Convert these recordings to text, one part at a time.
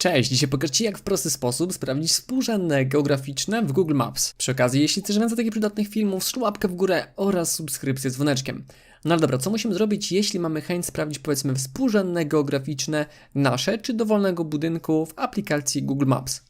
Cześć, dzisiaj pokażę Ci jak w prosty sposób sprawdzić współrzędne geograficzne w Google Maps. Przy okazji, jeśli chcesz więcej takich przydatnych filmów, strzel łapkę w górę oraz subskrypcję z dzwoneczkiem. No ale dobra, co musimy zrobić, jeśli mamy chęć sprawdzić powiedzmy współrzędne geograficzne nasze czy dowolnego budynku w aplikacji Google Maps?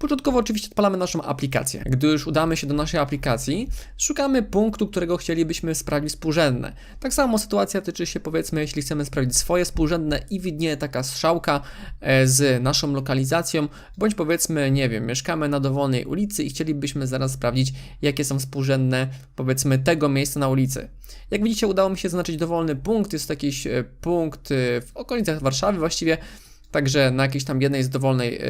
Początkowo oczywiście odpalamy naszą aplikację. Gdy już udamy się do naszej aplikacji, szukamy punktu, którego chcielibyśmy sprawdzić współrzędne. Tak samo sytuacja tyczy się powiedzmy, jeśli chcemy sprawdzić swoje współrzędne i widnieje taka strzałka e, z naszą lokalizacją, bądź powiedzmy, nie wiem, mieszkamy na dowolnej ulicy i chcielibyśmy zaraz sprawdzić, jakie są współrzędne powiedzmy tego miejsca na ulicy. Jak widzicie, udało mi się zaznaczyć dowolny punkt, jest to jakiś e, punkt e, w okolicach Warszawy właściwie, Także na jakiejś tam jednej z dowolnej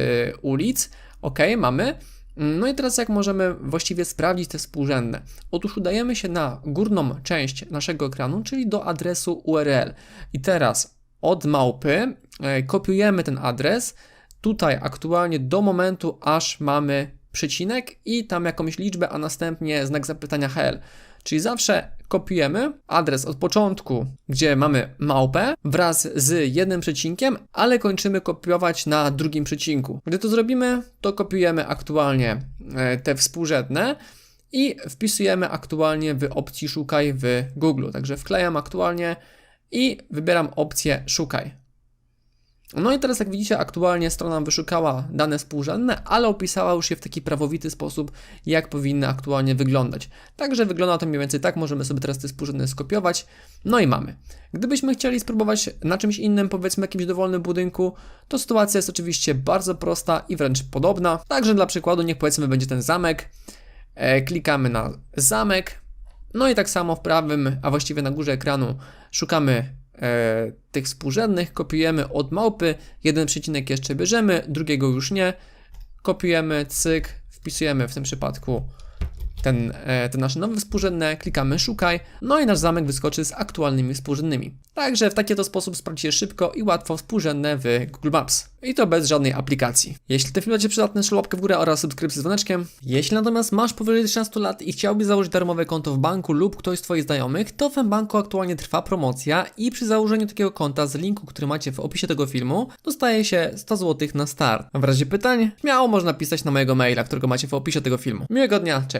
ulic. Ok, mamy. No i teraz jak możemy właściwie sprawdzić te współrzędne? Otóż udajemy się na górną część naszego ekranu, czyli do adresu URL. I teraz od małpy y, kopiujemy ten adres tutaj aktualnie do momentu, aż mamy przecinek i tam jakąś liczbę, a następnie znak zapytania HL. Czyli zawsze kopiujemy adres od początku, gdzie mamy małpę, wraz z jednym przecinkiem, ale kończymy kopiować na drugim przecinku. Gdy to zrobimy, to kopiujemy aktualnie e, te współrzędne i wpisujemy aktualnie w opcji szukaj w Google. Także wklejam aktualnie i wybieram opcję szukaj. No i teraz jak widzicie, aktualnie strona wyszukała dane współrzędne, ale opisała już je w taki prawowity sposób, jak powinny aktualnie wyglądać. Także wygląda to mniej więcej tak, możemy sobie teraz te współrzędne skopiować. No i mamy. Gdybyśmy chcieli spróbować na czymś innym, powiedzmy jakimś dowolnym budynku, to sytuacja jest oczywiście bardzo prosta i wręcz podobna. Także dla przykładu niech powiedzmy będzie ten zamek. E, klikamy na zamek. No i tak samo w prawym, a właściwie na górze ekranu szukamy e, tych współrzędnych, kopiujemy od małpy, jeden przecinek jeszcze bierzemy, drugiego już nie, kopiujemy, cyk, wpisujemy w tym przypadku ten, e, te nasze nowe współrzędne, klikamy szukaj, no i nasz zamek wyskoczy z aktualnymi współrzędnymi. Także w taki to sposób sprawdzicie szybko i łatwo współrzędne w Google Maps. I to bez żadnej aplikacji. Jeśli ten film będzie przydatny, łapkę w górę oraz subskrypcję z dzwoneczkiem. Jeśli natomiast masz powyżej 13 lat i chciałbyś założyć darmowe konto w banku lub ktoś z Twoich znajomych, to w banku aktualnie trwa promocja i przy założeniu takiego konta z linku, który macie w opisie tego filmu, dostaje się 100 zł na start. W razie pytań, śmiało można pisać na mojego maila, którego macie w opisie tego filmu. Miłego dnia, cześć!